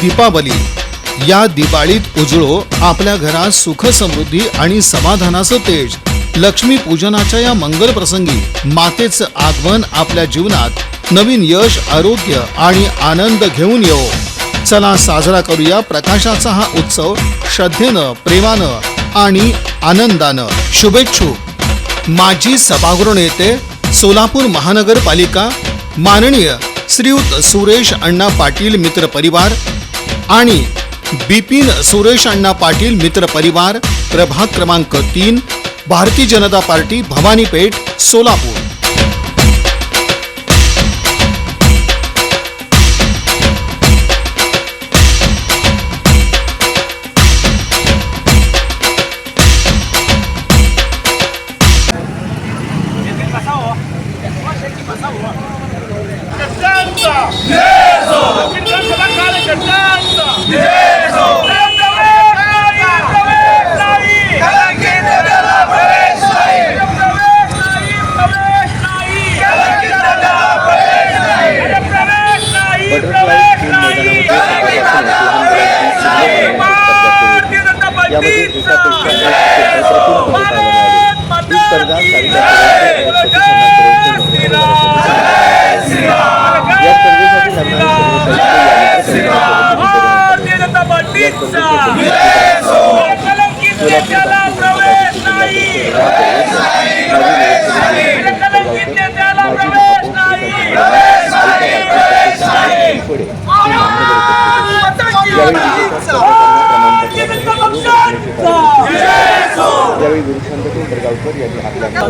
दीपावली. या दिवाळीत उजळो आपल्या घरात सुख समृद्धी आणि समाधानाचं तेज. लक्ष्मी पूजनाच्या या मंगल प्रसंगी मातेचं आगमन आपल्या जीवनात नवीन यश आरोग्य आणि आनंद घेऊन येऊ चला साजरा करूया प्रकाशाचा हा उत्सव श्रद्धेनं प्रेमानं आणि आनंदानं. शुभेच्छुक माजी सभागृह नेते सोलापूर महानगरपालिका माननीय श्रीयुत सुरेश अण्णा पाटील मित्र परिवार आणि बिपिन सुरेश अण्णा पाटील मित्र परिवार प्रभाग क्रमांक तीन भारतीय जनता पार्टी भवानीपेठ सोलापूर.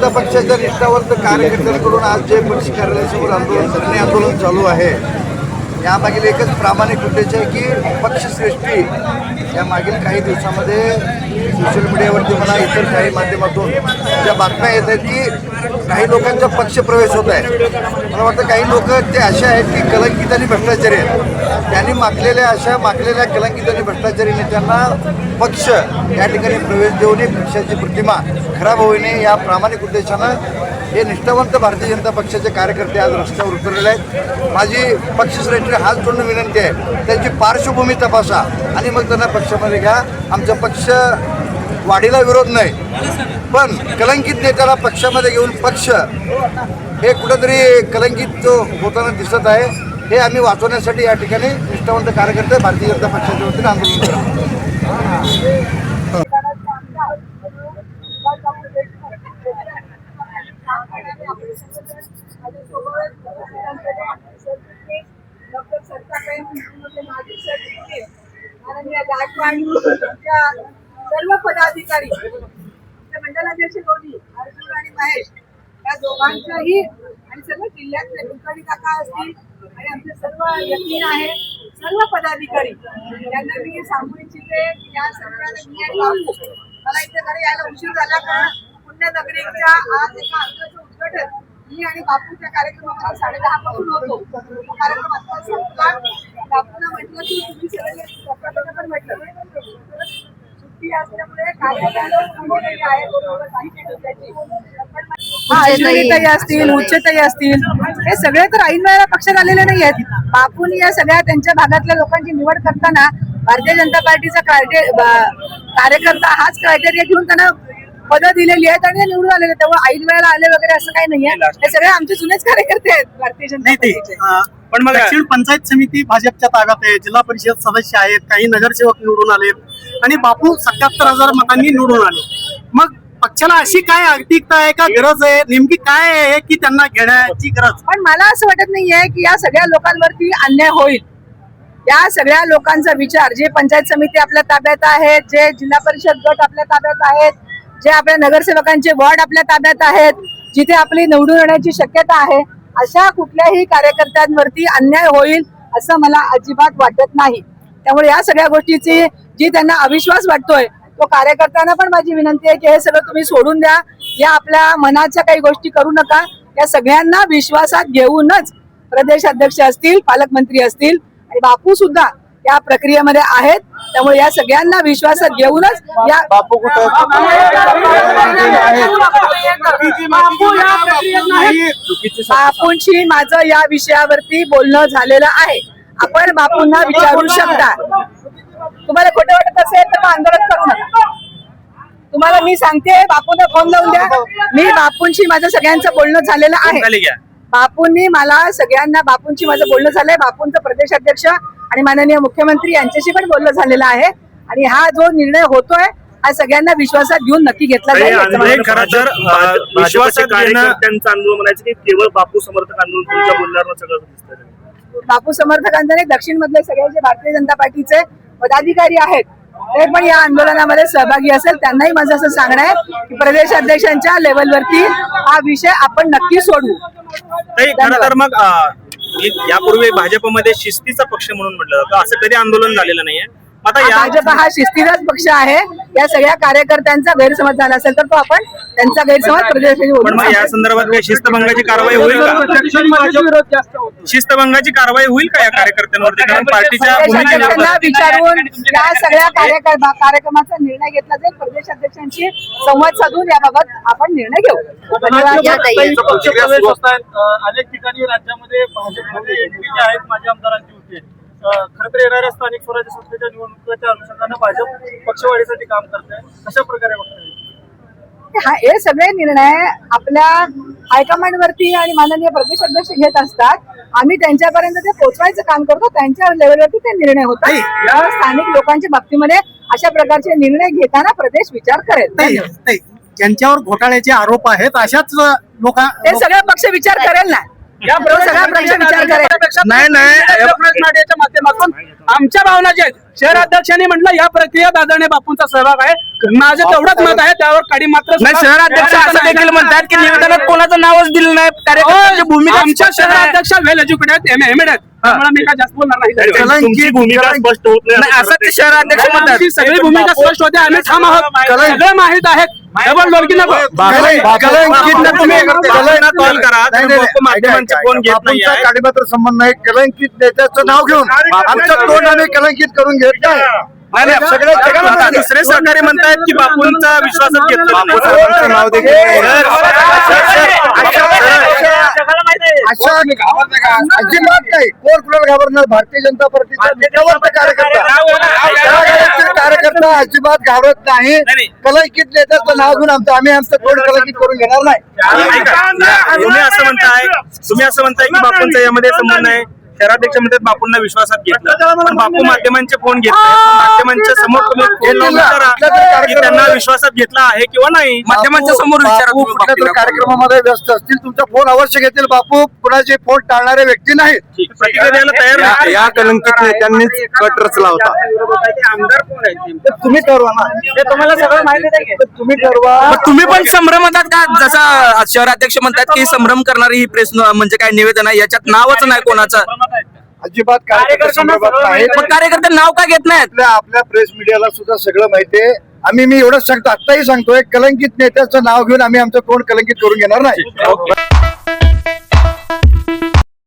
पक्षाच्या निष्ठावंत कार्यकर्त्यांकडून आज जे पक्ष कार्यालयासमोर आंदोलन धरणे आंदोलन चालू आहे. यामागील एकच प्रामाणिक उद्देश आहे की पक्षश्रेष्ठी या मागील काही दिवसामध्ये सोशल मीडियावरती म्हणा इतर काही माध्यमातून ज्या बातम्या येत आहेत की काही लोकांचा पक्षप्रवेश होत आहे. मला वाटतं काही लोक ते असे आहेत की कलंकित आणि भ्रष्टाचारी आहेत. त्यांनी मागलेल्या अशा मागलेल्या कलंकित आणि भ्रष्टाचारी नेत्यांना पक्ष या ठिकाणी प्रवेश देऊन नये पक्षाची प्रतिमा खराब होऊ नये या प्रामाणिक उद्देशानं हे निष्ठावंत भारतीय जनता पक्षाचे कार्यकर्ते आज रस्त्यावर उतरलेले आहेत. माझी पक्षश्रेष्ठी हात जोडून विनंती आहे त्यांची पार्श्वभूमी तपासा आणि मग त्यांना पक्षामध्ये घ्या. आमचा पक्ष वाढीला विरोध नाही. पण कलंकित नेत्याला पक्षामध्ये घेऊन पक्ष हे कुठंतरी कलंकित जो होताना दिसत आहे हे आम्ही वाचवण्यासाठी या ठिकाणी निष्ठावंत कार्यकर्ते भारतीय जनता पक्षाच्या वतीने आंदोलन करतो माननीय गायकवाडच्या सर्व पदाधिकारी मंडलाध्यक्ष दोन्ही अर्जुन आणि महेश या दोघांच्याही आणि सर्व जिल्ह्यातले कुलकर्णी काका असतील आणि आमचे सर्व यकीन आहे सर्व पदाधिकारी त्यांना मी सांगू इच्छिते की या सगळ्यांना मी आणि बापू मला इथे घरी यायला उशीर झाला कारण पुण्यनगरीच्या आज एका अंगाचं उद्घाटन मी आणि बापूच्या कार्यक्रमामध्ये साडेदहा पासून होतो. तो कार्यक्रम आता संपला. बापूला म्हटलं की तुम्ही पण म्हटलं. सुट्टी असल्यामुळे असतील उच्चताई असतील. हे सगळे तर ऐन वेळेला पक्षात आलेले नाही आहेत. बापून या सगळ्या त्यांच्या भागातल्या लोकांची निवड करताना भारतीय जनता पार्टीचा कार्यकर्ता हाच क्रायटेरिया घेऊन त्यांना पदं दिलेली आहेत आणि ते निवडून आलेले तेव्हा ऐन वेळेला आले वगैरे असं काही नाहीये. हे सगळे आमचे जुनेच कार्यकर्ते आहेत भारतीय जनता नाही ते पार्टीचे अं, पण मग दक्षिण पंचायत समिती भाजपच्या ताब्यात आहे जिल्हा परिषद सदस्य आहेत काही नगरसेवक निवडून आलेत आणि बापू सत्याहत्तर हजार मतांनी निवडून आले. मग पक्षाला अशी काय आर्थिकता आहे का गरज आहे? नेमकी काय आहे की त्यांना घेण्याची गरज? पण मला असं वाटत नाहीये की या सगळ्या लोकांवरती अन्याय होईल. या सगळ्या लोकांचा विचार जे पंचायत समिती आपल्या ताब्यात आहेत जे जिल्हा परिषद गट आपल्या ताब्यात आहेत जे आपल्या नगरसेवकांचे वॉर्ड आपल्या ताब्यात आहेत जिथे आपली निवडून येण्याची शक्यता आहे अशा कुठल्याही कार्यकर्त्यांवरती अन्याय होईल असं मला अजिबात वाटत नाही. त्यामुळे या सगळ्या गोष्टीची जी त्यांना अविश्वास वाटतोय तो कार्यकर्त्यांना पण माझी विनंती आहे की हे सगळं तुम्ही सोडून द्या. या आपल्या मनाच्या काही गोष्टी करू नका. या सगळ्यांना विश्वासात घेऊनच प्रदेश अध्यक्ष असतील पालकमंत्री असतील आणि बापू सुद्धा या प्रक्रियेमध्ये आहेत. त्यामुळे या सगळ्यांना विश्वासात घेऊनच या बापू कुठं बापू या प्रक्रियेत नाहीत. बापूंशी माझं या विषयावरती बोलणं झालेलं आहे. आपण बापूंना विचारू शकता. तुम्हाला खोटं वाटत असेल तर आंदोलन करू नका. तुम्हाला मी सांगते बापूंना फोन लावून द्या. मी बापूंशी माझं सगळ्यांचं बोलणं झालेलं आहे. बापूंनी मला सगळ्यांना बापूंची माझं बोलणं झालंय. बापूंचं प्रदेश अध्यक्ष आणि माननीय मुख्यमंत्री यांच्याशी पण बोलणं झालेलं आहे. आणि हा जो निर्णय होतोय हा सगळ्यांना विश्वासात घेऊन नक्की घेतला जाईल खरं तर विश्वासात कार्यकर्त्यांचं आंदोलन म्हणायचं की केवळ बापू समर्थक आंदोलन तुमच्या बोलण्यावर सगळं दिसतंय बापू समर्थकांचे नाही दक्षिण मधले सगळे जे भारतीय जनता पार्टीचे पदाधिकारी आहेत ते पण या आंदोलनामध्ये सहभागी असेल. त्यांनाही माझं असं सांगणं आहे की प्रदेश अध्यक्षांच्या लेवलवरती हा विषय आपण नक्की खरं तर मग यापूर्वी भाजपमध्ये शिस्तीचा पक्ष म्हणून म्हटलं जातं. असं कधी आंदोलन झालेलं नाहीये. आता हा भाजप हा शिस्तीचाच पक्ष आहे. या सगळ्या कार्यकर्त्यांचा गैरसमज झाला असेल तर तो आपण त्यांचा गैरसमज या. संदर्भात काही शिस्तभंगाची कारवाई होईल का? शिस्तभंगाची कारवाई होईल का या कार्यकर्त्यांवरती? कारण पार्टीच्या विचारून या सगळ्या कार्यक्रम कार्यक्रमाचा निर्णय घेतला जाईल. प्रदेश अध्यक्षांशी संवाद साधून याबाबत आपण निर्णय घेऊ. अनेक ठिकाणी राज्यामध्ये भाजपमध्ये आहेत माझ्या आमदारांची होते खरं तर येणाऱ्या स्थानिक स्वराज्य संस्थेच्या निवडणुकीच्या अनुषंगानं भाजप पक्षवाढीसाठी काम करत आहे कशा प्रकारे हा हे सगळे निर्णय आपल्या हायकमांड वरती आणि माननीय प्रदेश अध्यक्ष घेत असतात. आम्ही त्यांच्यापर्यंत ते पोहोचवायचं काम करतो. त्यांच्या लेवलवरती ते निर्णय होतात. त्यामुळे स्थानिक लोकांच्या बाबतीमध्ये अशा प्रकारचे निर्णय घेताना प्रदेश विचार करेल. ज्यांच्यावर घोटाळ्याचे आरोप आहेत. अशाच लोक ते सगळा पक्ष विचार करेल ना. नाही नाही माध्यमातून आमच्या भावना ज्या आहेत शहराध्यक्षांनी म्हटलं या प्रक्रियेत आदरणीय बापूंचा सहभाग आहे. माझं तेवढंच मत आहे त्यावर काडी मात्र शहराध्यक्ष असं देखील म्हणतात की निवेदनात कोणाचं नावच दिलं नाही कार्यकर्त्यांची भूमिका आमच्या शहराध्यक्ष वेल एज्युकेटेड आहेत एम एम आहेत. मी काय जास्त बोलणार नाही. तुमची भूमिका स्पष्ट होत नाही असं ते शहराध्यक्ष म्हणतात. आमची सगळी भूमिका स्पष्ट होते आम्ही ठाम आहोत. सगळं माहीत आहेत डबल डोलकी नको काडीमात्र संबंध नाही कलंकित नेत्याचं नाव घेऊन आमचं तोंड आम्ही कलंकित करून घेत नाही दुसरे सहकारी म्हणतायत की बापूंचा विश्वासात घेतला नाही. बापूसाहेबांचं नाव देखील नाही. सर, अशा अजिबात नाही. कोण कुणाला घाबरणार? भारतीय जनता पार्टीचा कार्यकर्ता. अजिबात घाबरत नाही. कलंकित नेत्याचं नाव घेऊन आमचं आम्ही आमचं तोंड कलंकित करून घेणार नाही. तुम्ही असं म्हणताय. तुम्ही असं म्हणताय की बापूंचा यामध्ये संबंध आहे. शहराध्यक्ष म्हणतात बापूंना विश्वासात घेतलं. पण बापू माध्यमांचे फोन घेत नाही. माध्यमांच्या समोर तुम्ही फोन लावून विचारा की त्यांना विश्वासात घेतला आहे किंवा नाही? माध्यमांच्या समोर विचारा. कार्यक्रमामध्ये व्यस्त असतील तुमचा फोन अवश्य घेतील. बापू कुणाचे फोन टाळणारे व्यक्ती नाहीत. प्रतिक्रिया द्यायला तयार नाही. या कलंकित नेत्यांनीच कट रचला होता आमदार कोण आहेत नेमके? तर तुम्ही ठरवा ना. ते तुम्हाला सगळं माहिती तुम्ही ठरवा. मग तुम्ही पण संभ्रम होतात का? जसं शहराध्यक्ष म्हणतात की संभ्रम करणारी ही प्रेस म्हणजे काय निवेदन आहे? याच्यात नावच नाही कोणाचं. अजिबात कार्यकर्ता संदर्भात नाही मग कार्यकर्ते नाव का घेत नाहीत? आपल्या आपल्या प्रेस मीडियाला सुद्धा सगळं माहितीये आम्ही मी एवढंच सांगतो आत्ताही सांगतोय कलंकित नेत्याचं नाव घेऊन आम्ही आमचं तोंड कलंकित करून घेणार नाही.